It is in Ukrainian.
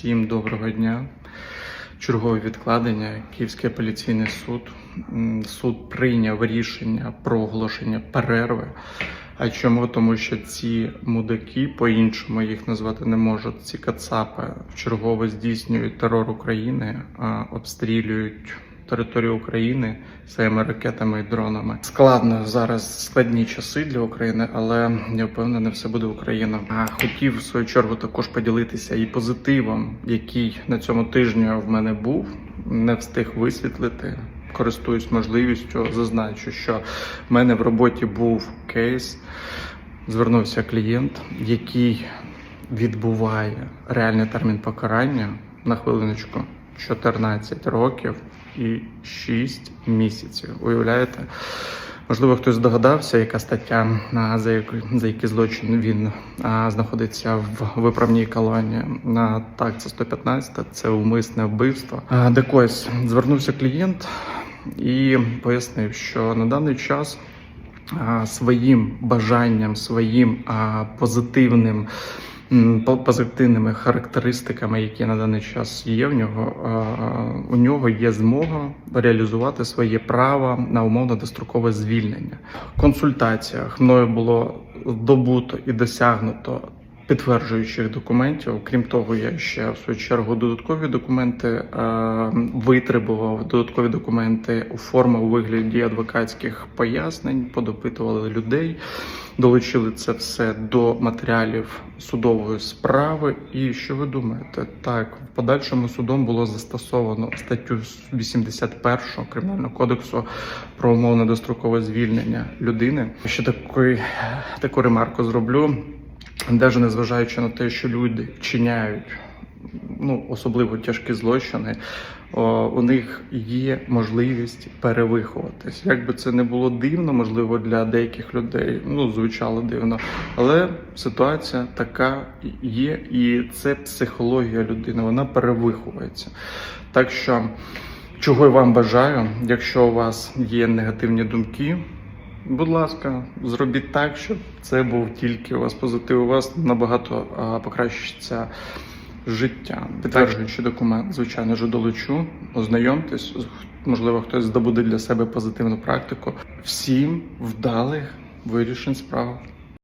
Всім доброго дня. Чергове відкладення. Київський апеляційний суд. Суд прийняв рішення про оголошення перерви. А чому? Тому що ці мудаки, по-іншому їх назвати не можуть. Ці кацапи вчергово здійснюють терор України, обстрілюють територію України своїми ракетами і дронами. Складно зараз складні часи для України, але я впевнений, все буде Україна. А хотів в свою чергу також поділитися і позитивом, який на цьому тижні в мене був, не встиг висвітлити. Користуюсь можливістю, зазначу, що в мене в роботі був кейс. Звернувся клієнт, який відбуває реальний термін покарання на хвилиночку 14 років і 6 місяців. Уявляєте? Можливо, хтось здогадався, яка стаття, за який, за який злочин він а, знаходиться в виправній колонії. А, так, це 115, це умисне вбивство. А, так ось звернувся клієнт і пояснив, що на даний час своїм бажанням, своїм а, позитивним. Позитивними характеристиками, які на даний час є в нього, у нього є змога реалізувати своє право на умовно дострокове звільнення. В консультаціях мною було добуто і досягнуто підтверджуючих документів. Крім того, я ще в свою чергу додаткові документи е, витребував. Додаткові документи оформив у вигляді адвокатських пояснень, подопитували людей, долучили це все до матеріалів судової справи. І що ви думаєте? Так, в подальшому судом було застосовано статтю 81 кримінального кодексу про умовне дострокове звільнення людини. Ще такий, таку ремарку зроблю. Навіть незважаючи на те, що люди вчиняють ну, особливо тяжкі злочини, о, у них є можливість перевиховуватись. Як би це не було дивно, можливо, для деяких людей, ну, звучало дивно, але ситуація така є, і це психологія людини, вона перевиховується. Так що, чого я вам бажаю, якщо у вас є негативні думки, Будь ласка, зробіть так, щоб це був тільки у вас позитив. У вас набагато а, покращиться життя. Підтверджуючи документ, звичайно ж, долучу. Ознайомтесь, можливо, хтось здобуде для себе позитивну практику. Всім вдалих вирішень справ.